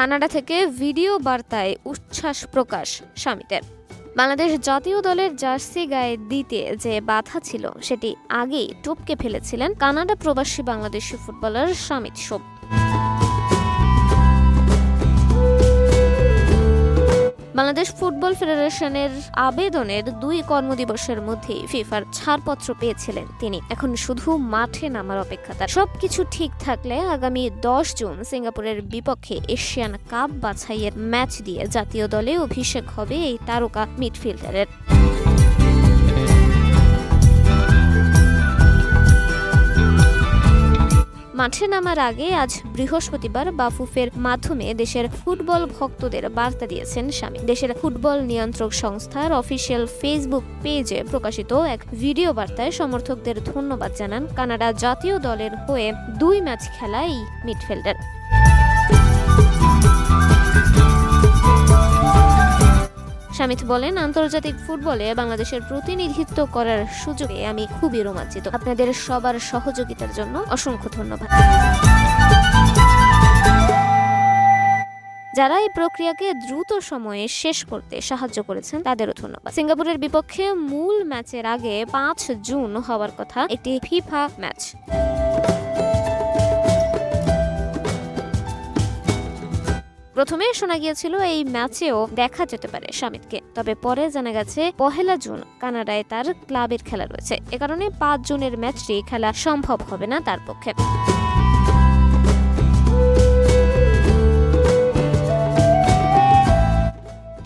Canada থেকে video বার্তায় উচ্ছ্বাস প্রকাশ স্বামীদের বাংলাদেশ জাতীয় দলের জার্সি গায়ে দিতে যে বাধা ছিল, সেটি আগেই টপকে ফেলেছিলেন কানাডা প্রবাসী বাংলাদেশি ফুটবলার শামিত সোব। বাংলাদেশ ফুটবল ফেডারেশনের আবেদনের দুই কর্মদিবসের মধ্যে ফিফার ছাড়পত্র পেয়েছিলেন তিনি। এখন শুধু মাঠে নামার অপেক্ষা তার। সবকিছু ঠিক থাকলে আগামী দশ জুন সিঙ্গাপুরের বিপক্ষে এশিয়ান কাপ বাছাইয়ের ম্যাচ দিয়ে জাতীয় দলে অভিষেক হবে এই তারকা মিডফিল্ডারের। মাঠে নামার আগে আজ বৃহস্পতিবার বাফুফের মাধ্যমে দেশের ফুটবল ভক্তদের বার্তা দিয়েছেন স্বামী। দেশের ফুটবল নিয়ন্ত্রক সংস্থার অফিসিয়াল ফেসবুক পেজে প্রকাশিত এক ভিডিও বার্তায় সমর্থকদের ধন্যবাদ জানান কানাডা জাতীয় দলের হয়ে দুই ম্যাচ খেলা এই মিডফিল্ডার। স্বামীত বলেন, আন্তর্জাতিক ফুটবলে বাংলাদেশের প্রতিনিধিত্ব করার সুযোগে আমি খুবই রোমাঞ্চিত। আপনাদের সবার সহযোগিতার জন্য অসংখ্য ধন্যবাদ। যারা এই প্রক্রিয়াকে দ্রুত সময়ে শেষ করতে সাহায্য করেছেন, তাদেরও ধন্যবাদ। সিঙ্গাপুরের বিপক্ষে মূল ম্যাচের আগে পাঁচ জুন হওয়ার কথা, একটি ফিফা ম্যাচ। প্রথমে শোনা গিয়েছিল এই ম্যাচেও দেখা যেতে পারে সামিদকে তবে পরে জানা গেছে পহেলা জুন কানাডায় তার ক্লাবের খেলা রয়েছে। এ কারণে পাঁচ জুনের ম্যাচটি খেলা সম্ভব হবে না তার পক্ষে।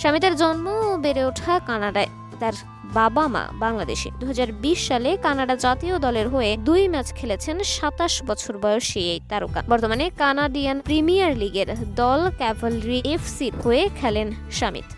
স্বামীদের জন্ম বেড়ে ওঠা কানাডায়। তার বাবা মা বাংলাদেশে। দু হাজার বিশ সালে কানাডা জাতীয় দলের হয়ে দুই ম্যাচ খেলেছেন সাতাশ বছর বয়সী এই তারকা। বর্তমানে কানাডিয়ান প্রিমিয়ার লিগের দল ক্যাভালরি এফসির হয়ে খেলেন শামিত